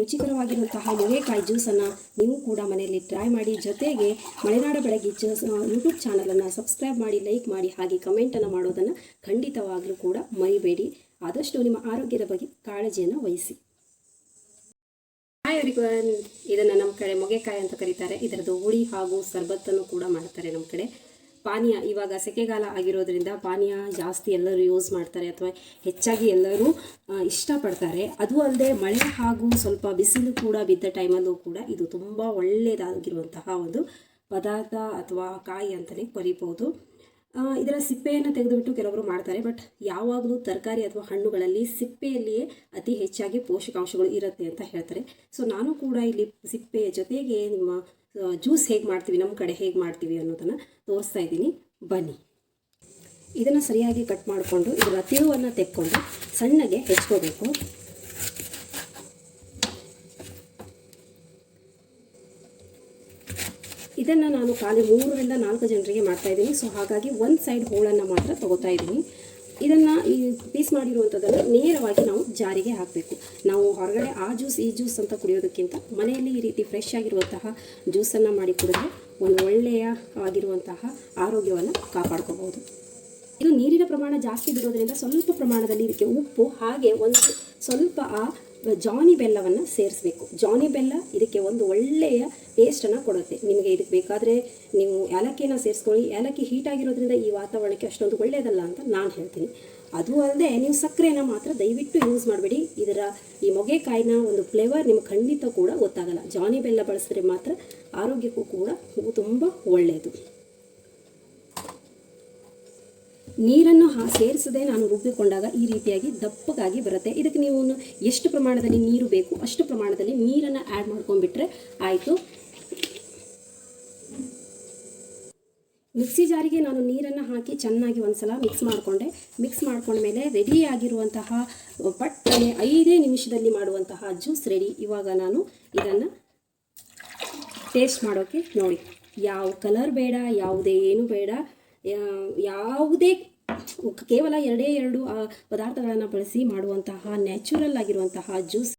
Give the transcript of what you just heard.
ರುಚಿಕರವಾಗಿರುವಂತಹ ಮೊಗೆಕಾಯಿ ಜ್ಯೂಸನ್ನು ನೀವು ಕೂಡ ಮನೆಯಲ್ಲಿ ಟ್ರೈ ಮಾಡಿ. ಜೊತೆಗೆ ಮಲೆನಾಡ ಬೆಳಗ್ಗೆ ಜ್ಯೂಸ್ ಯೂಟ್ಯೂಬ್ ಚಾನಲನ್ನು ಸಬ್ಸ್ಕ್ರೈಬ್ ಮಾಡಿ ಲೈಕ್ ಮಾಡಿ, ಹಾಗೆ ಕಮೆಂಟನ್ನು ಮಾಡೋದನ್ನು ಖಂಡಿತವಾಗಲೂ ಕೂಡ ಮರಿಬೇಡಿ. ಆದಷ್ಟು ನಿಮ್ಮ ಆರೋಗ್ಯದ ಬಗ್ಗೆ ಕಾಳಜಿಯನ್ನು ವಹಿಸಿ. ಇದನ್ನು ನಮ್ಮ ಕಡೆ ಮೊಗೆಕಾಯಿ ಅಂತ ಕರೀತಾರೆ. ಇದರದ್ದು ಹುಳಿ ಹಾಗೂ ಸರ್ಬತ್ತನ್ನು ಕೂಡ ಮಾಡ್ತಾರೆ ನಮ್ಮ ಕಡೆ. ಪಾನೀಯ ಇವಾಗ ಸೆಕೆಗಾಲ ಆಗಿರೋದ್ರಿಂದ ಪಾನೀಯ ಜಾಸ್ತಿ ಎಲ್ಲರೂ ಯೂಸ್ ಮಾಡ್ತಾರೆ ಅಥವಾ ಹೆಚ್ಚಾಗಿ ಎಲ್ಲರೂ ಇಷ್ಟಪಡ್ತಾರೆ. ಅದು ಅಲ್ಲದೆ ಮಳೆ ಹಾಗೂ ಸ್ವಲ್ಪ ಬಿಸಿಲು ಕೂಡ ಬಿದ್ದ ಟೈಮಲ್ಲೂ ಕೂಡ ಇದು ತುಂಬ ಒಳ್ಳೆಯದಾಗಿರುವಂತಹ ಒಂದು ಪದಾರ್ಥ ಅಥವಾ ಕಾಯಿ ಅಂತಲೇ ಕರಿಬೋದು ಇದರ ಸಿಪ್ಪೆಯನ್ನು ತೆಗೆದುಬಿಟ್ಟು ಕೆಲವರು ಮಾಡ್ತಾರೆ, ಬಟ್ ಯಾವಾಗಲೂ ತರಕಾರಿ ಅಥವಾ ಹಣ್ಣುಗಳಲ್ಲಿ ಸಿಪ್ಪೆಯಲ್ಲಿಯೇ ಅತಿ ಹೆಚ್ಚಾಗಿ ಪೋಷಕಾಂಶಗಳು ಇರುತ್ತೆ ಅಂತ ಹೇಳ್ತಾರೆ. ಸೊ ನಾನು ಕೂಡ ಇಲ್ಲಿ ಸಿಪ್ಪೆಯ ಜೊತೆಗೆ ನಿಮ್ಮ ಜ್ಯೂಸ್ ಹೇಗೆ ಮಾಡ್ತೀವಿ, ನಮ್ಮ ಕಡೆ ಹೇಗೆ ಮಾಡ್ತೀವಿ ಅನ್ನೋದನ್ನು ತೋರಿಸ್ತಾ ಇದ್ದೀನಿ. ಬನ್ನಿ. ಇದನ್ನು ಸರಿಯಾಗಿ ಕಟ್ ಮಾಡಿಕೊಂಡು, ಇದರ ತಿರುವನ್ನು ತೆಕ್ಕೊಂಡು ಸಣ್ಣಗೆ ಹೆಚ್ಕೋಬೇಕು. ಇದನ್ನು ನಾನು ಖಾಲಿ ಮೂರರಿಂದ ನಾಲ್ಕು ಜನರಿಗೆ ಮಾಡ್ತಾ ಇದ್ದೀನಿ. ಸೊ ಹಾಗಾಗಿ ಒಂದು ಸೈಡ್ ಹೋಳನ್ನು ಮಾತ್ರ ತಗೋತಾ ಇದ್ದೀನಿ. ಇದನ್ನು ಈ ಪೀಸ್ ಮಾಡಿರುವಂಥದ್ದನ್ನು ನೇರವಾಗಿ ನಾವು ಜಾರಿಗೆ ಹಾಕಬೇಕು. ನಾವು ಹೊರಗಡೆ ಆ ಜ್ಯೂಸ್ ಈ ಜ್ಯೂಸ್ ಅಂತ ಕುಡಿಯೋದಕ್ಕಿಂತ ಮನೆಯಲ್ಲಿ ಈ ರೀತಿ ಫ್ರೆಶ್ ಆಗಿರುವಂತಹ ಜ್ಯೂಸನ್ನು ಮಾಡಿ ಕುಡಿದ್ರೆ ಒಂದು ಒಳ್ಳೆಯ ಆಗಿರುವಂತಹ ಆರೋಗ್ಯವನ್ನು ಕಾಪಾಡ್ಕೋಬಹುದು. ಇದು ನೀರಿನ ಪ್ರಮಾಣ ಜಾಸ್ತಿ ಬಿಡೋದ್ರಿಂದ ಸ್ವಲ್ಪ ಪ್ರಮಾಣದಲ್ಲಿ ಇದಕ್ಕೆ ಉಪ್ಪು, ಹಾಗೆ ಒಂದು ಸ್ವಲ್ಪ ಆ ಜಾನಿ ಬೆಲ್ಲವನ್ನು ಸೇರಿಸಬೇಕು. ಜಾನಿ ಬೆಲ್ಲ ಇದಕ್ಕೆ ಒಂದು ಒಳ್ಳೆಯ ಟೇಸ್ಟನ್ನು ಕೊಡುತ್ತೆ. ನಿಮಗೆ ಇದಕ್ಕೆ ಬೇಕಾದರೆ ನೀವು ಏಲಕ್ಕಿನ ಸೇರಿಸ್ಕೊಳ್ಳಿ. ಏಲಕ್ಕಿ ಹೀಟ್ ಆಗಿರೋದ್ರಿಂದ ಈ ವಾತಾವರಣಕ್ಕೆ ಅಷ್ಟೊಂದು ಒಳ್ಳೆಯದಲ್ಲ ಅಂತ ನಾನು ಹೇಳ್ತೀನಿ. ಅದು ಅಲ್ಲದೆ ನೀವು ಸಕ್ಕರೆನ ಮಾತ್ರ ದಯವಿಟ್ಟು ಯೂಸ್ ಮಾಡಬೇಡಿ. ಇದರ ಈ ಮೊಗೆಕಾಯಿನ ಒಂದು ಫ್ಲೇವರ್ ನಿಮ್ಗೆ ಖಂಡಿತ ಕೂಡ ಗೊತ್ತಾಗಲ್ಲ. ಜಾನಿ ಬೆಲ್ಲ ಬಳಸಿದ್ರೆ ಮಾತ್ರ ಆರೋಗ್ಯಕ್ಕೂ ಕೂಡ ತುಂಬ ಒಳ್ಳೆಯದು. ನೀರನ್ನು ಹಾ ಸೇರಿಸದೆ ನಾನು ರುಬ್ಬಿಕೊಂಡಾಗ ಈ ರೀತಿಯಾಗಿ ದಪ್ಪಗಾಗಿ ಬರುತ್ತೆ. ಇದಕ್ಕೆ ನೀವು ಎಷ್ಟು ಪ್ರಮಾಣದಲ್ಲಿ ನೀರು ಬೇಕು ಅಷ್ಟು ಪ್ರಮಾಣದಲ್ಲಿ ನೀರನ್ನು ಆ್ಯಡ್ ಮಾಡ್ಕೊಂಡ್ಬಿಟ್ರೆ ಆಯಿತು. ಮಿಕ್ಸಿ ಜಾರಿಗೆ ನಾನು ನೀರನ್ನು ಹಾಕಿ ಚೆನ್ನಾಗಿ ಒಂದ್ಸಲ ಮಿಕ್ಸ್ ಮಾಡಿಕೊಂಡೆ. ಮಿಕ್ಸ್ ಮಾಡ್ಕೊಂಡ್ಮೇಲೆ ರೆಡಿಯಾಗಿರುವಂತಹ ಪಟ್ಟನೆ ಐದೇ ನಿಮಿಷದಲ್ಲಿ ಮಾಡುವಂತಹ ಜ್ಯೂಸ್ ರೆಡಿ ಇವಾಗ ನಾನು ಇದನ್ನು ಟೇಸ್ಟ್ ಮಾಡೋಕ್ಕೆ ನೋಡಿ. ಯಾವ ಕಲರ್ ಬೇಡ, ಯಾವುದೇ ಏನು ಬೇಡ. ಯಾವುದೇ ಕೇವಲ ಎರಡೇ ಎರಡು ಪದಾರ್ಥಗಳನ್ನು ಬಳಸಿ ಮಾಡುವಂತಹ ನ್ಯಾಚುರಲ್ ಆಗಿರುವಂತಹ ಜ್ಯೂಸ್